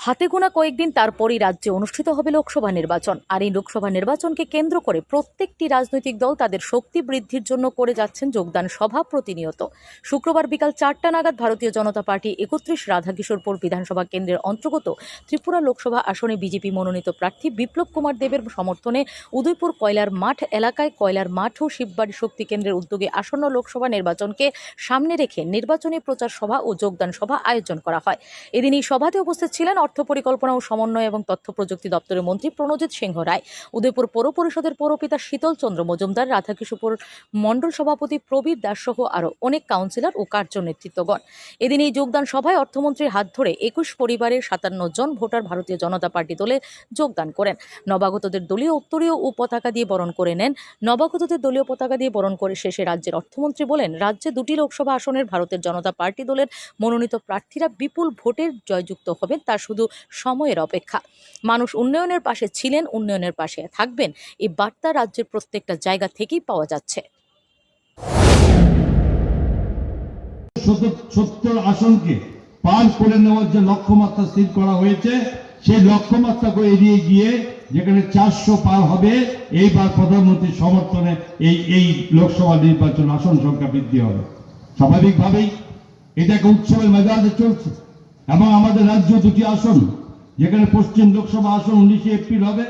হাতে গোনা কয়েকদিন তারপরই রাজ্যে অনুষ্ঠিত হবে লোকসভা নির্বাচন। আর এই লোকসভা নির্বাচনকে কেন্দ্র করে প্রত্যেকটি রাজনৈতিক দল তাদের শক্তি বৃদ্ধির জন্য করে যাচ্ছেন যোগদান সভা প্রতিনিয়ত। শুক্রবার বিকাল চারটা নাগাদ ভারতীয় জনতা পার্টি একত্রিশ রাধাকিশোরপুর বিধানসভা কেন্দ্রের অন্তর্গত ত্রিপুরা লোকসভা আসনে বিজেপি মনোনীত প্রার্থী বিপ্লব কুমার দেবের সমর্থনে উদয়পুর কয়লার মাঠ এলাকায় কয়লার মাঠ ও শিববাড়ি শক্তি কেন্দ্রের উদ্যোগে আসন্ন লোকসভা নির্বাচনকে সামনে রেখে নির্বাচনী প্রচার সভা ও যোগদান সভা আয়োজন করা হয়। এদিন এই সভাতে উপস্থিত ছিলেন অর্থ পরিকল্পনা ও সমন্বয় এবং তথ্য প্রযুক্তি দপ্তরের মন্ত্রী প্রণজিৎ সিংহ রায়, উদয়পুর পৌর পরিষদের পৌরপিতা শীতল চন্দ্র মজুমদার রাধাকিশোপুর মণ্ডল সভাপতি প্রবীর দাস সহ আরও অনেক কাউন্সিলর ও কার্য নেতৃত্বগণ এদিন এই যোগদান সভায় অর্থমন্ত্রীর হাত ধরে একুশ পরিবারের সাতান্ন জন ভোটার ভারতীয় জনতা পার্টি দলে যোগদান করেন। নবাগতদের দলীয় উত্তরীয় ও পতাকা দিয়ে বরণ করে নেন। নবাগতদের দলীয় পতাকা দিয়ে বরণ করে শেষে রাজ্যের অর্থমন্ত্রী বলেন, রাজ্যে দুটি লোকসভা আসনের ভারতের জনতা পার্টি দলের মনোনীত প্রার্থীরা বিপুল ভোটের জয়যুক্ত হবেন, তা শুধু সময়ের অপেক্ষা। মানুষ উন্নয়নের পাশে ছিলেন, উন্নয়নের পাশে থাকবেন। এই বার্তা রাজ্যের প্রত্যেকটা জায়গা থেকেই পাওয়া যাচ্ছে। সত্তর আসনকে পার করে নেওয়ার যে লক্ষ্যমাত্রা স্থির করা হয়েছে, সেই লক্ষ্যমাত্রাকে এড়িয়ে গিয়ে যেখানে চারশো পার হবে, এইবার প্রধানমন্ত্রীর সমর্থনে এই এই লোকসভা নির্বাচন আসন সংখ্যা বৃদ্ধি হবে। স্বাভাবিকভাবেই এটা একটা উৎসবের মেজাজে চলছে। এবং আমাদের রাজ্য দুটি আসন, যেখানে পশ্চিম লোকসভা আসন উনিশে এপ্রিল হবে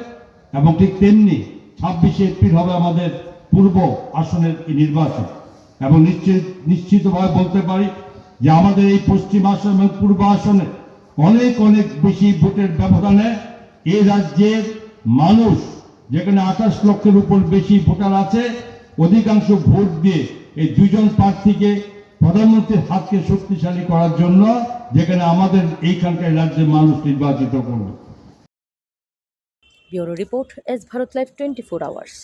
এবং ঠিক তেমনি ছাব্বিশে এপ্রিল হবে আমাদের পূর্ব আসনের নির্বাচন। এবং নিশ্চিত, নিশ্চিতভাবে বলতে পারি যে আমাদের এই পশ্চিম আসন এবং পূর্ব আসনে অনেক অনেক বেশি ভোটের ব্যবধানে এই রাজ্যের মানুষ, যেখানে আঠাশ লক্ষের উপর বেশি ভোটার আছে, অধিকাংশ ভোট দিয়ে এই দুজন প্রার্থীকে প্রধানমন্ত্রীর হাতকে শক্তিশালী করার জন্য যেখানে আমাদের এইখানকার রাজ্যের মানুষ নির্বাচিত করবে। Bureau report S Bharat live twenty four hours.